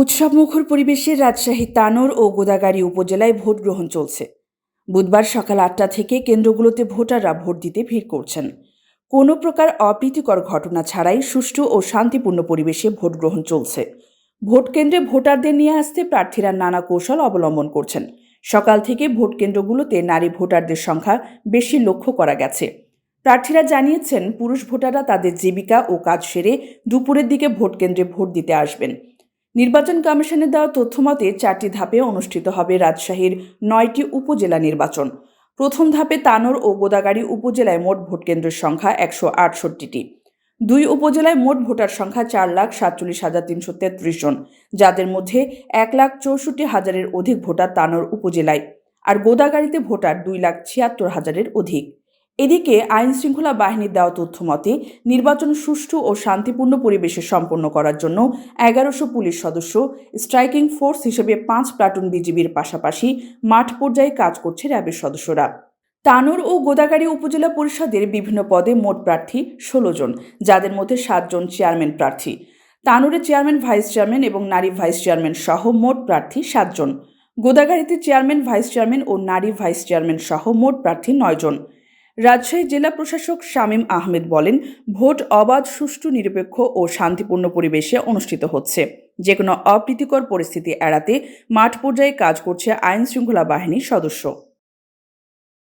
উৎসবমুখর পরিবেশে রাজশাহী, তানোর ও গোদাগাড়ি উপজেলায় ভোট গ্রহণ চলছে। বুধবার সকাল আটটা থেকে কেন্দ্রগুলোতে ভোটাররা ভোট দিতে ভিড় করছেন। কোনো প্রকার অপ্রীতিকর ঘটনা ছাড়াই সুষ্ঠু ও শান্তিপূর্ণ পরিবেশে ভোট গ্রহণ চলছে। ভোট কেন্দ্রে ভোটারদের নিয়ে আসতে প্রার্থীরা নানা কৌশল অবলম্বন করছেন। সকাল থেকে ভোট কেন্দ্রগুলোতে নারী ভোটারদের সংখ্যা বেশি লক্ষ্য করা গেছে। প্রার্থীরা জানিয়েছেন, পুরুষ ভোটাররা তাদের জীবিকা ও কাজ সেরে দুপুরের দিকে ভোট কেন্দ্রে ভোট দিতে আসবেন। নির্বাচন কমিশনের দেওয়া তথ্যমতে চারটি ধাপে অনুষ্ঠিত হবে রাজশাহীর নয়টি উপজেলা নির্বাচন। প্রথম ধাপে তানোর ও গোদাগাড়ি উপজেলায় মোট ভোটকেন্দ্রের সংখ্যা একশো আটষট্টিটি। দুই উপজেলায় মোট ভোটার সংখ্যা চার লাখ সাতচল্লিশ হাজার তিনশো তেত্রিশ জন, যাদের মধ্যে এক লাখ চৌষট্টি হাজারের অধিক ভোটার তানোর উপজেলায়, আর গোদাগাড়িতে ভোটার দুই লাখ ছিয়াত্তর হাজারের অধিক। এদিকে আইন শৃঙ্খলা বাহিনীর দেওয়া তথ্য মতে নির্বাচন সুষ্ঠু ও শান্তিপূর্ণ পরিবেশে সম্পন্ন করার জন্য এগারোশো পুলিশ সদস্য, স্ট্রাইকিং ফোর্স হিসেবে পাঁচ প্লাটুন বিজিবির পাশাপাশি মাঠ পর্যায়ে কাজ করছে র্যাবের সদস্যরা। তানোর ও গোদাগাড়ি উপজেলা পরিষদের বিভিন্ন পদে মোট প্রার্থী ষোলো জন, যাদের মধ্যে সাতজন চেয়ারম্যান প্রার্থী। তানোরে চেয়ারম্যান, ভাইস চেয়ারম্যান এবং নারী ভাইস চেয়ারম্যান সহ মোট প্রার্থী সাতজন গোদাগাড়িতে চেয়ারম্যান, ভাইস চেয়ারম্যান ও নারী ভাইস চেয়ারম্যান সহ মোট প্রার্থী নয়জন রাজশাহী জেলা প্রশাসক শামীম আহমেদ বলেন, ভোট অবাধ, সুষ্ঠু, নিরপেক্ষ ও শান্তিপূর্ণ পরিবেশে অনুষ্ঠিত হচ্ছে। যে কোনো অপ্রীতিকর পরিস্থিতি এড়াতে মাঠ পর্যায়ে কাজ করছে আইন শৃঙ্খলা বাহিনীর সদস্য।